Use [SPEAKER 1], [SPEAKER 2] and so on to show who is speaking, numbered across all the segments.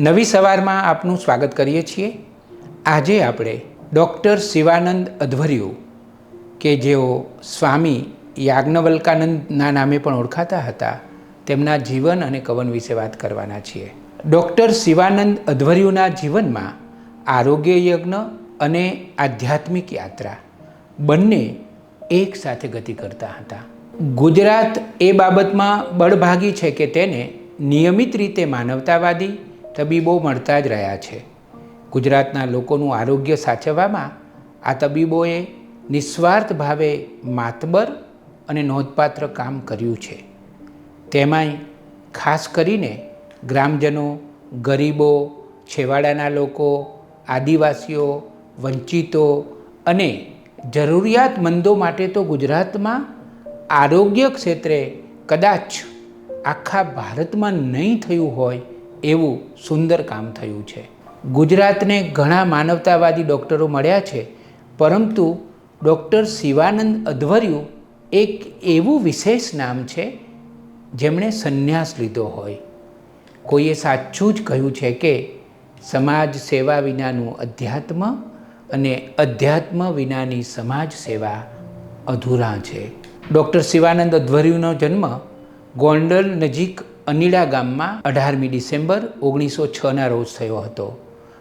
[SPEAKER 1] નવી સવારમાં આપનું સ્વાગત કરીએ છીએ. આજે આપણે ડૉક્ટર શિવાનંદ અધ્વર્યુ કે જેઓ સ્વામી યાજ્ઞવલ્કાનંદના નામે પણ ઓળખાતા હતા, તેમના જીવન અને કવન વિશે વાત કરવાના છીએ. ડૉક્ટર શિવાનંદ અધ્વર્યુના જીવનમાં આરોગ્ય યજ્ઞ અને આધ્યાત્મિક યાત્રા બંને એક સાથે ગતિ કરતા હતા. ગુજરાત એ બાબતમાં બળભાગી છે કે તેને નિયમિત રીતે માનવતાવાદી તબીબો મળતા જ રહ્યા છે. ગુજરાતના લોકોનું આરોગ્ય સાચવવામાં આ તબીબોએ નિસ્વાર્થ ભાવે માતબર અને નોંધપાત્ર કામ કર્યું છે. તેમાંય ખાસ કરીને ગ્રામજનો, ગરીબો, છેવાડાના લોકો, આદિવાસીઓ, વંચિતો અને જરૂરિયાતમંદો માટે તો ગુજરાતમાં આરોગ્ય ક્ષેત્રે કદાચ આખા ભારતમાં નહીં થયું હોય એવું સુંદર કામ થયું છે. ગુજરાતને ઘણા માનવતાવાદી ડૉક્ટરો મળ્યા છે, પરંતુ ડૉક્ટર શિવાનંદ અધવર્યું એક એવું વિશેષ નામ છે, જેમણે સંન્યાસ લીધો હોય. કોઈએ સાચું જ કહ્યું છે કે, સમાજ સેવા વિનાનું અધ્યાત્મ અને અધ્યાત્મ વિનાની સમાજ સેવા અધૂરા છે. ડૉક્ટર શિવાનંદ અધ્વર્યુનો જન્મ ગોંડલ નજીક અનીડા ગામમાં અઢારમી ડિસેમ્બર ઓગણીસો છના રોજ થયો હતો.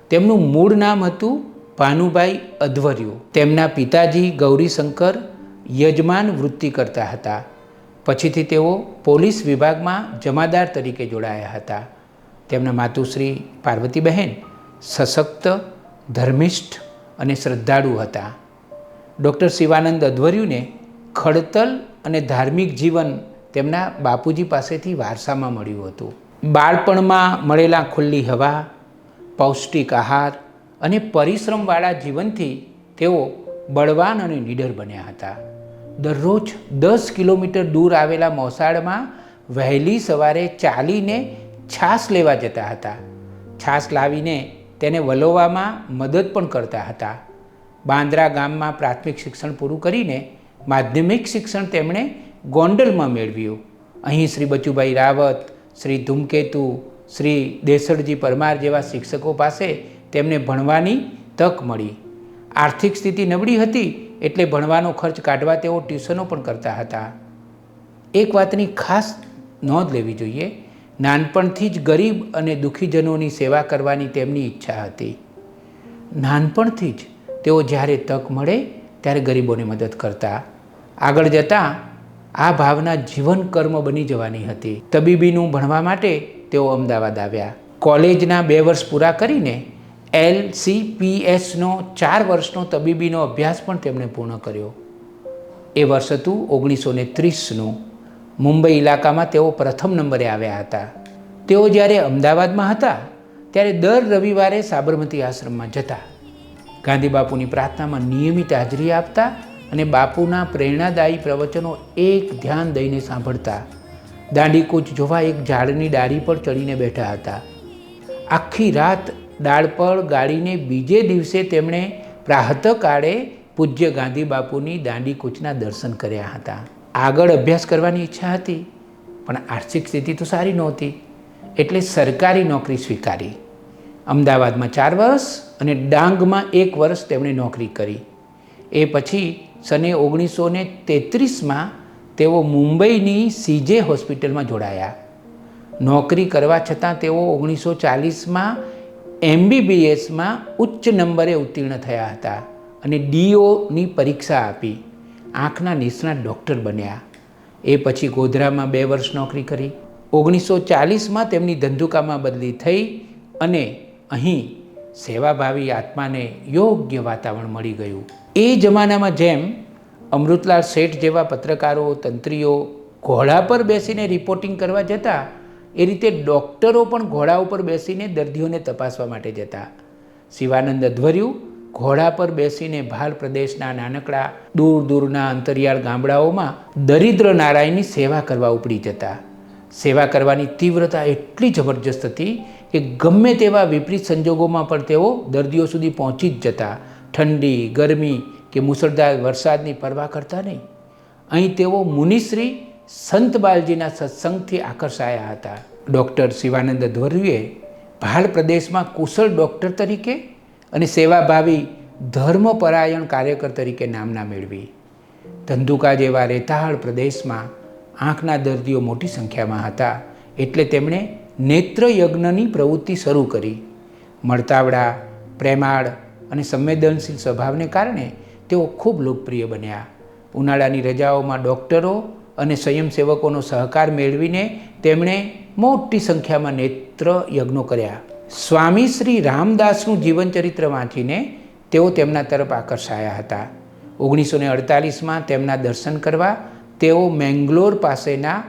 [SPEAKER 1] તેમનું મૂળ નામ હતું ભાનુભાઈ અધવર્યુ. તેમના પિતાજી ગૌરીશંકર યજમાન વૃત્તિ કરતા હતા. પછીથી તેઓ પોલીસ વિભાગમાં જમાદાર તરીકે જોડાયા હતા. તેમના માતુશ્રી પાર્વતીબહેન સશક્ત, ધર્મિષ્ઠ અને શ્રદ્ધાળુ હતા. ડૉક્ટર શિવાનંદ અધવર્યુને ખડતલ અને ધાર્મિક જીવન તેમના બાપુજી પાસેથી વારસામાં મળ્યું હતું. બાળપણમાં મળેલા ખુલ્લી હવા, પૌષ્ટિક આહાર અને પરિશ્રમવાળા જીવનથી તેઓ બળવાન અને નીડર બન્યા હતા. દરરોજ દસ કિલોમીટર દૂર આવેલા મોસાળમાં વહેલી સવારે ચાલીને છાશ લેવા જતા હતા. છાશ લાવીને તેને વલોવામાં મદદ પણ કરતા હતા. બાંદ્રા ગામમાં પ્રાથમિક શિક્ષણ પૂરું કરીને માધ્યમિક શિક્ષણ તેમણે ગોંડલમાં મેળવ્યું. અહીં શ્રી બચુભાઈ રાવત, શ્રી ધૂમકેતુ, શ્રી દેસરજી પરમાર જેવા શિક્ષકો પાસે તેમને ભણવાની તક મળી. આર્થિક સ્થિતિ નબળી હતી એટલે ભણવાનો ખર્ચ કાઢવા તેઓ ટ્યુશનો પણ કરતા હતા. એક વાતની ખાસ નોંધ લેવી જોઈએ. નાનપણથી જ ગરીબ અને દુઃખીજનોની સેવા કરવાની તેમની ઈચ્છા હતી. નાનપણથી જ તેઓ જ્યારે તક મળે ત્યારે ગરીબોને મદદ કરતા. આગળ જતાં આ ભાવના જીવન કર્મ બની જવાની હતી. તબીબીનું ભણવા માટે તેઓ અમદાવાદ આવ્યા. કોલેજના બે વર્ષ પૂરા કરીને એલ સી પી એસનો ચાર વર્ષનો તબીબીનો અભ્યાસ પણ તેમણે પૂર્ણ કર્યો. એ વર્ષ હતું ઓગણીસો ને ત્રીસનું. મુંબઈ ઇલાકામાં તેઓ પ્રથમ નંબરે આવ્યા હતા. તેઓ જ્યારે અમદાવાદમાં હતા, ત્યારે દર રવિવારે સાબરમતી આશ્રમમાં જતા. ગાંધી બાપુની પ્રાર્થનામાં નિયમિત હાજરી આપતા અને બાપુના પ્રેરણાદાયી પ્રવચનો એક ધ્યાન દઈને સાંભળતા, દાંડીકૂચ જોવા એક ઝાડની ડાળી પર ચડીને બેઠા હતા. આખી રાત ડાળ પર ગાળીને બીજે દિવસે તેમણે પ્રાહતકાળે પૂજ્ય ગાંધી બાપુની દાંડીકૂચના દર્શન કર્યા હતા. આગળ અભ્યાસ કરવાની ઈચ્છા હતી, પણ આર્થિક સ્થિતિ તો સારી નહોતી, એટલે સરકારી નોકરી સ્વીકારી. અમદાવાદમાં ચાર વર્ષ અને ડાંગમાં એક વર્ષ તેમણે નોકરી કરી. એ પછી સને ઓગણીસો ને તેત્રીસમાં તેઓ મુંબઈની સીજે હોસ્પિટલમાં જોડાયા. નોકરી કરવા છતાં તેઓ ઓગણીસો ચાલીસમાં એમબીબીએસમાં ઉચ્ચ નંબરે ઉત્તીર્ણ થયા હતા અને ડીઓની પરીક્ષા આપી. આંખના નિષ્ણાત ડૉક્ટર બન્યા. એ પછી ગોધરામાં બે વર્ષ નોકરી કરી. ઓગણીસો ચાલીસમાં તેમની ધંધુકામાં બદલી થઈ અને અહીં સેવાભાવી આત્માને યોગ્ય વાતાવરણ મળી ગયું. એ જમાનામાં જેમ અમૃતલાલ શેઠ જેવા પત્રકારો, તંત્રીઓ ઘોડા પર બેસીને રિપોર્ટિંગ કરવા જતા, એ રીતે ડૉક્ટરો પણ ઘોડા ઉપર બેસીને દર્દીઓને તપાસવા માટે જતા. શિવાનંદ અધ્વર્યું ઘોડા પર બેસીને ભાલ પ્રદેશના નાનકડા, દૂર દૂરના અંતરિયાળ ગામડાઓમાં દરિદ્ર નારાયણની સેવા કરવા ઉપડી જતા. સેવા કરવાની તીવ્રતા એટલી જબરજસ્ત હતી કે ગમે તેવા વિપરીત સંજોગોમાં પણ તેઓ દર્દીઓ સુધી પહોંચી જ જતા. ઠંડી, ગરમી કે મુસળધાર વરસાદની પરવા કરતા નહીં. અહીં તેઓ મુનિશ્રી સંત બાલજીના સત્સંગથી આકર્ષાયા હતા. ડૉક્ટર શિવાનંદ ધ્વર્યુએ ભાલ પ્રદેશમાં કુશળ ડૉક્ટર તરીકે અને સેવાભાવી ધર્મપરાયણ કાર્યકર તરીકે નામના મેળવી. ધંધુકા જેવા રેતાળ પ્રદેશમાં આંખના દર્દીઓ મોટી સંખ્યામાં હતા એટલે તેમણે નેત્ર યજ્ઞની પ્રવૃત્તિ શરૂ કરી. મળતાવડા, પ્રેમાળ અને સંવેદનશીલ સ્વભાવને કારણે તેઓ ખૂબ લોકપ્રિય બન્યા. ઉનાળાની રજાઓમાં ડૉક્ટરો અને સ્વયંસેવકોનો સહકાર મેળવીને તેમણે મોટી સંખ્યામાં નેત્ર યજ્ઞો કર્યા. સ્વામી શ્રી રામદાસનું જીવનચરિત્ર વાંચીને તેઓ તેમના તરફ આકર્ષાયા હતા. ઓગણીસો ને અડતાલીસમાં તેમના દર્શન કરવા તેઓ મેંગ્લોર પાસેના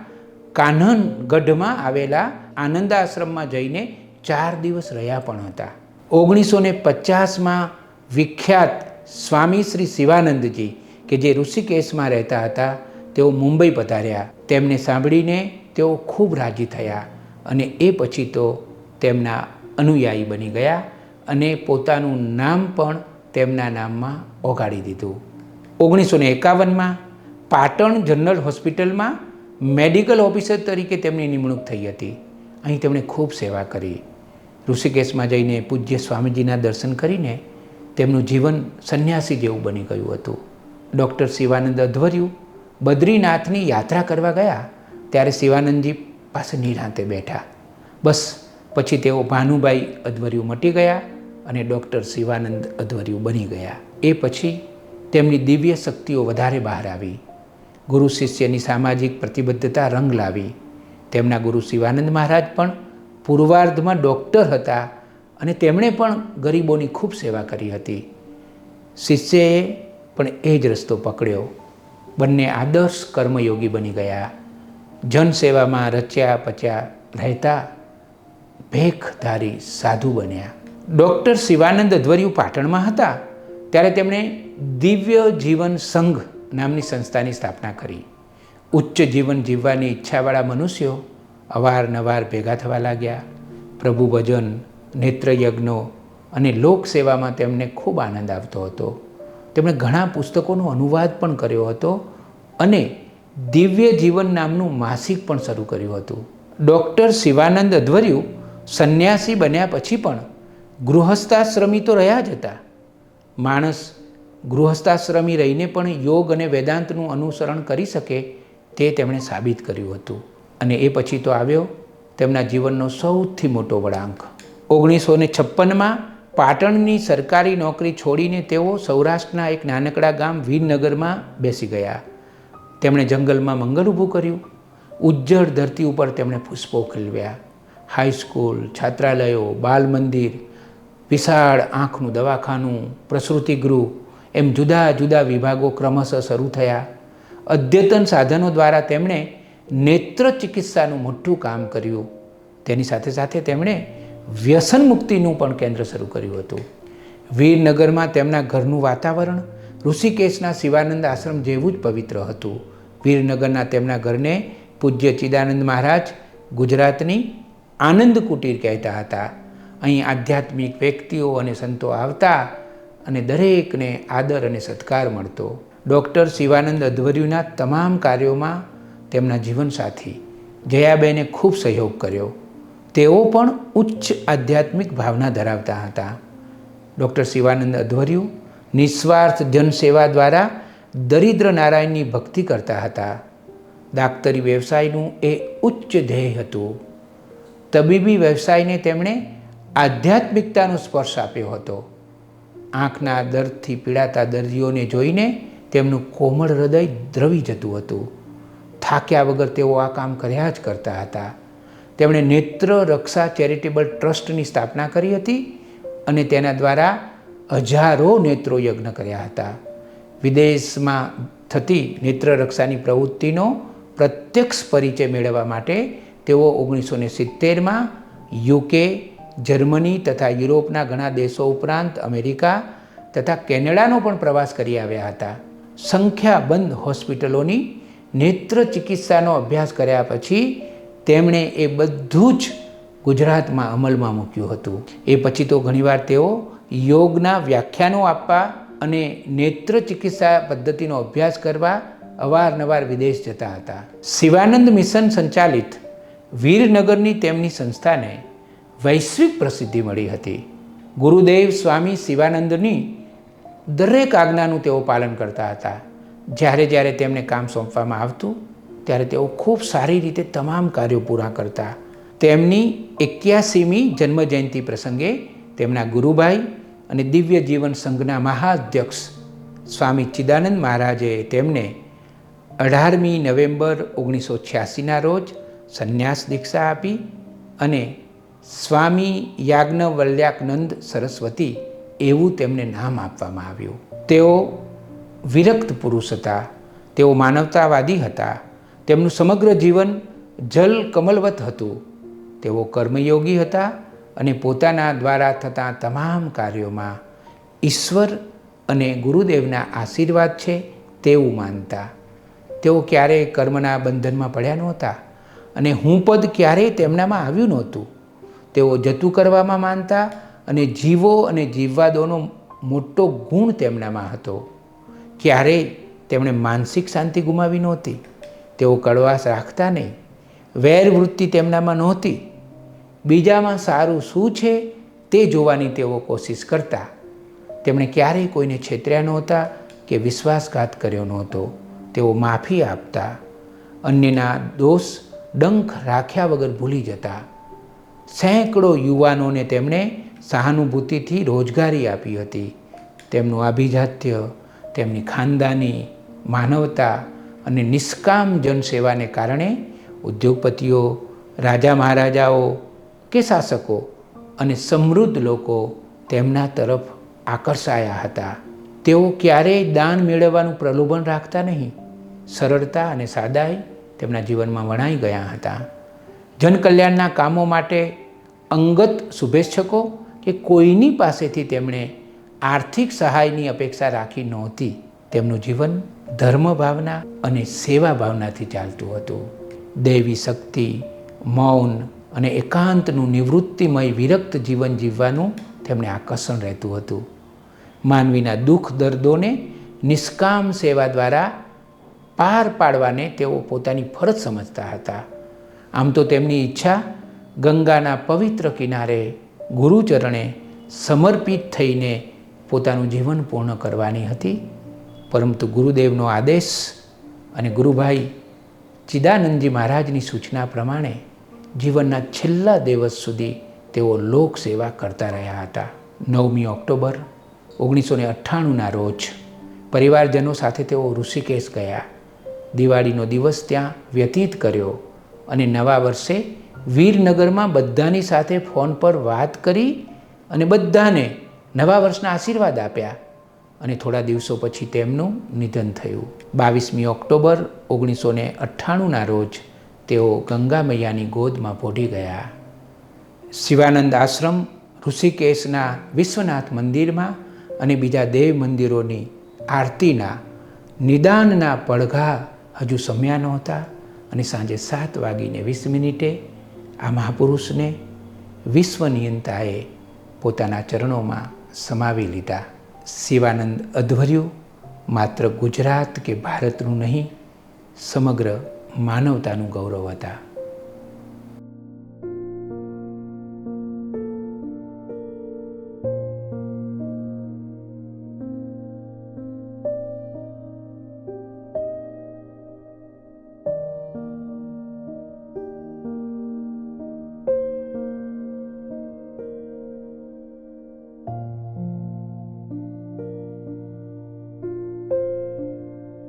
[SPEAKER 1] કાન્હનગઢમાં આવેલા આનંદ આશ્રમમાં જઈને ચાર દિવસ રહ્યા પણ હતા. ઓગણીસો ને પચાસમાં વિખ્યાત સ્વામી શ્રી શિવાનંદજી, કે જે ઋષિકેશમાં રહેતા હતા, તેઓ મુંબઈ પધાર્યા. તેમને સાંભળીને તેઓ ખૂબ રાજી થયા અને એ પછી તો તેમના અનુયાયી બની ગયા અને પોતાનું નામ પણ તેમના નામમાં ઓગાળી દીધું. ઓગણીસો ને એકાવનમાં પાટણ જનરલ હોસ્પિટલમાં મેડિકલ ઓફિસર તરીકે તેમની નિમણૂક થઈ હતી. અહીં તેમણે ખૂબ સેવા કરી. ઋષિકેશમાં જઈને પૂજ્ય સ્વામીજીના દર્શન કરીને તેમનું જીવન સંન્યાસી જેવું બની ગયું હતું. ડૉક્ટર શિવાનંદ અધ્વર્યુ બદ્રીનાથની યાત્રા કરવા ગયા ત્યારે શિવાનંદજી પાસે નિરાંતે બેઠા. બસ, પછી તેઓ ભાનુભાઈ અધ્વર્યુ મટી ગયા અને ડૉક્ટર શિવાનંદ અધ્વર્યુ બની ગયા. એ પછી તેમની દિવ્ય શક્તિઓ વધારે બહાર આવી. ગુરુ શિષ્યની સામાજિક પ્રતિબદ્ધતા રંગ લાવી. તેમના ગુરુ શિવાનંદ મહારાજ પણ પૂર્વાર્ધમાં ડૉક્ટર હતા અને તેમણે પણ ગરીબોની ખૂબ સેવા કરી હતી. શિષ્યએ પણ એ જ રસ્તો પકડ્યો. બંને આદર્શ કર્મયોગી બની ગયા. જનસેવામાં રચ્યા પચ્યા રહેતા ભેખધારી સાધુ બન્યા. ડૉક્ટર શિવાનંદ અધ્વર્યુ પાટણમાં હતા. ત્યારે તેમણે દિવ્ય જીવન સંઘ નામની સંસ્થાની સ્થાપના કરી. ઉચ્ચ જીવન જીવવાની ઈચ્છાવાળા મનુષ્યો અવારનવાર ભેગા થવા લાગ્યા. પ્રભુ ભજન, નેત્રયજ્ઞો અને લોકસેવામાં તેમને ખૂબ આનંદ આવતો હતો. તેમણે ઘણા પુસ્તકોનો અનુવાદ પણ કર્યો હતો અને દિવ્ય જીવન નામનું માસિક પણ શરૂ કર્યું હતું. ડૉક્ટર શિવાનંદ અધ્વર્યુ સંન્યાસી બન્યા પછી પણ ગૃહસ્થાશ્રમી તો રહ્યા જ હતા. માણસ ગૃહસ્થાશ્રમી રહીને પણ યોગ અને વેદાંતનું અનુસરણ કરી શકે તે તેમણે સાબિત કર્યું હતું. અને એ પછી તો આવ્યો તેમના જીવનનો સૌથી મોટો વળાંક. ઓગણીસો ને છપ્પનમાં પાટણની સરકારી નોકરી છોડીને તેઓ સૌરાષ્ટ્રના એક નાનકડા ગામ વીરનગરમાં બેસી ગયા. તેમણે જંગલમાં મંગલ ઊભું કર્યું. ઉજ્જડ ધરતી ઉપર તેમણે પુષ્પો ખીલવ્યા. હાઈસ્કૂલ, છાત્રાલયો બાલ મંદિર વિશાળ આંખનું દવાખાનું પ્રસૂતિગૃહ એમ જુદા જુદા વિભાગો ક્રમશઃ શરૂ થયા. અદ્યતન સાધનો દ્વારા તેમણે નેત્ર ચિકિત્સાનું મોટું કામ કર્યું. તેની સાથે સાથે તેમણે વ્યસન મુક્તિનું પણ કેન્દ્ર શરૂ કર્યું હતું. વીરનગરમાં તેમના ઘરનું વાતાવરણ, ઋષિકેશના શિવાનંદ આશ્રમ જેવું જ પવિત્ર હતું. વીરનગરના તેમના ઘરને પૂજ્ય ચિદાનંદ મહારાજ ગુજરાતની આનંદ કુટીર કહેતા હતા. અહીં આધ્યાત્મિક વ્યક્તિઓ અને સંતો આવતા અને દરેકને આદર અને સત્કાર મળતો. ડૉક્ટર શિવાનંદ અધ્વર્યુના તમામ કાર્યોમાં તેમના જીવનસાથી. જયાબેને ખૂબ સહયોગ કર્યો. તેઓ પણ ઉચ્ચ આધ્યાત્મિક ભાવના ધરાવતા હતા. ડૉક્ટર શિવાનંદ અધ્વર્યુ નિસ્વાર્થ જનસેવા દ્વારા દરિદ્ર નારાયણની ભક્તિ કરતા હતા. દાક્તરી વ્યવસાયનું એ ઉચ્ચ ધ્યેય હતું. તબીબી વ્યવસાયને તેમણે આધ્યાત્મિકતાનો સ્પર્શ આપ્યો હતો. આંખના દર્દથી પીડાતા દર્દીઓને જોઈને તેમનું કોમળ હૃદય દ્રવી જતું હતું. થાક્યા વગર તેઓ આ કામ કર્યા જ કરતા હતા. તેમણે નેત્ર રક્ષા ચેરિટેબલ ટ્રસ્ટની સ્થાપના કરી હતી અને તેના દ્વારા હજારો નેત્રો યજ્ઞ કર્યા હતા. વિદેશમાં થતી નેત્ર રક્ષાની પ્રવૃત્તિનો પ્રત્યક્ષ પરિચય મેળવવા માટે તેઓ ઓગણીસો ને સિત્તેરમાં યુકે, જર્મની તથા યુરોપના ઘણા દેશો ઉપરાંત અમેરિકા તથા કેનેડાનો પણ પ્રવાસ કરી આવ્યા હતા. સંખ્યાબંધ હોસ્પિટલોની નેત્ર ચિકિત્સાનો અભ્યાસ કર્યા પછી તેમણે એ બધું જ ગુજરાતમાં અમલમાં મૂક્યું હતું. એ પછી તો ઘણીવાર તેઓ યોગના વ્યાખ્યાનો આપવા અને નેત્ર ચિકિત્સા પદ્ધતિનો અભ્યાસ કરવા અવારનવાર વિદેશ જતા હતા. શિવાનંદ મિશન સંચાલિત વીરનગરની તેમની સંસ્થાને વૈશ્વિક પ્રસિદ્ધિ મળી હતી. ગુરુદેવ સ્વામી શિવાનંદની દરેક આજ્ઞાનું તેઓ પાલન કરતા હતા. જ્યારે જ્યારે તેમને કામ સોંપવામાં આવતું, ત્યારે તેઓ ખૂબ સારી રીતે તમામ કાર્યો પૂરા કરતા. તેમની એક્યાસીમી જન્મજયંતિ પ્રસંગે તેમના ગુરુભાઈ અને દિવ્ય જીવન સંઘના મહાધ્યક્ષ સ્વામી ચિદાનંદ મહારાજે તેમને અઢારમી નવેમ્બર ઓગણીસો છ્યાસીના રોજ સંન્યાસ દીક્ષા આપી અને સ્વામી યાજ્ઞવલ્યાકનંદ સરસ્વતી એવું તેમને નામ આપવામાં આવ્યું. તેઓ વિરક્ત પુરુષ હતા. તેઓ માનવતાવાદી હતા. તેમનું સમગ્ર જીવન જલ કમલવત હતું. તેઓ કર્મયોગી હતા અને પોતાના દ્વારા થતા તમામ કાર્યોમાં ઈશ્વર અને ગુરુદેવના આશીર્વાદ છે તેવું માનતા. તેઓ ક્યારેય કર્મના બંધનમાં પડ્યા નહોતા અને હું પદ ક્યારેય તેમનામાં આવ્યું નહોતું. તેઓ જતું કરવામાં માનતા અને જીવો અને જીવવાદોનો મોટો ગુણ તેમનામાં હતો. ક્યારેય તેમણે માનસિક શાંતિ ગુમાવી નહોતી. તેઓ કડવાશ રાખતા નહીં. વૈરવૃત્તિ તેમનામાં નહોતી. બીજામાં સારું શું છે તે જોવાની તેઓ કોશિશ કરતા. તેમણે ક્યારેય કોઈને છેતર્યા નહોતા કે વિશ્વાસઘાત કર્યો નહોતો. તેઓ માફી આપતા. અન્યના દોષ ડંખ રાખ્યા વગર ભૂલી જતા. સેંકડો યુવાનોને તેમણે સહાનુભૂતિથી રોજગારી આપી હતી. તેમનું આભિજાત્ય તેમની ખાનદાની માનવતા અને નિષ્કામ જનસેવાને કારણે ઉદ્યોગપતિઓ, રાજા મહારાજાઓ કે શાસકો અને સમૃદ્ધ લોકો તેમના તરફ આકર્ષાયા હતા. તેઓ ક્યારેય દાન મેળવવાનું પ્રલોભન રાખતા નહીં. સરળતા અને સાદાઈ તેમના જીવનમાં વણાઈ ગયા હતા. જનકલ્યાણના કામો માટે અંગત શુભેચ્છકો કે કોઈની પાસેથી તેમણે આર્થિક સહાયની અપેક્ષા રાખી નહોતી. તેમનું જીવન ધર્મ ભાવના અને સેવા ભાવનાથી ચાલતું હતું. દૈવી શક્તિ, મૌન અને એકાંતનું નિવૃત્તિમય વિરક્ત જીવન જીવવાનું તેમને આકર્ષણ રહેતું હતું. માનવીના દુઃખ દર્દોને નિષ્કામ સેવા દ્વારા પાર પાડવાને તેઓ પોતાની ફરજ સમજતા હતા. આમ તો તેમની ઈચ્છા ગંગાના પવિત્ર કિનારે ગુરુચરણે સમર્પિત થઈને પોતાનું જીવન પૂર્ણ કરવાની હતી. પરંતુ ગુરુદેવનો આદેશ અને ગુરુભાઈ ચિદાનંદજી મહારાજની સૂચના પ્રમાણે જીવનના છેલ્લા દિવસ સુધી તેઓ લોક સેવા કરતા રહ્યા હતા. નવમી ઓક્ટોબર ઓગણીસો ને અઠ્ઠાણુંના રોજ પરિવારજનો સાથે તેઓ ઋષિકેશ ગયા. દિવાળીનો દિવસ ત્યાં વ્યતીત કર્યો અને નવા વર્ષે વીરનગરમાં બધાની સાથે ફોન પર વાત કરી અને બધાને નવા વર્ષના આશીર્વાદ આપ્યા અને થોડા દિવસો પછી તેમનું નિધન થયું. બાવીસમી ઓક્ટોબર ઓગણીસો ને અઠ્ઠાણુંના રોજ તેઓ ગંગા મૈયાની ગોદમાં પોઢી ગયા. શિવાનંદ આશ્રમ, ઋષિકેશના વિશ્વનાથ મંદિરમાં અને બીજા દેવ મંદિરોની આરતીના નિદાનના પડઘા હજુ સમ્યા નહોતા અને સાંજે સાત વાગીને વીસ મિનિટે આ મહાપુરુષને વિશ્વનિયંતાએ પોતાના ચરણોમાં સમાવી લીધા શિવાનંદ અધ્વર્યું માત્ર ગુજરાત કે ભારતનું નહીં સમગ્ર માનવતાનું ગૌરવ હતા.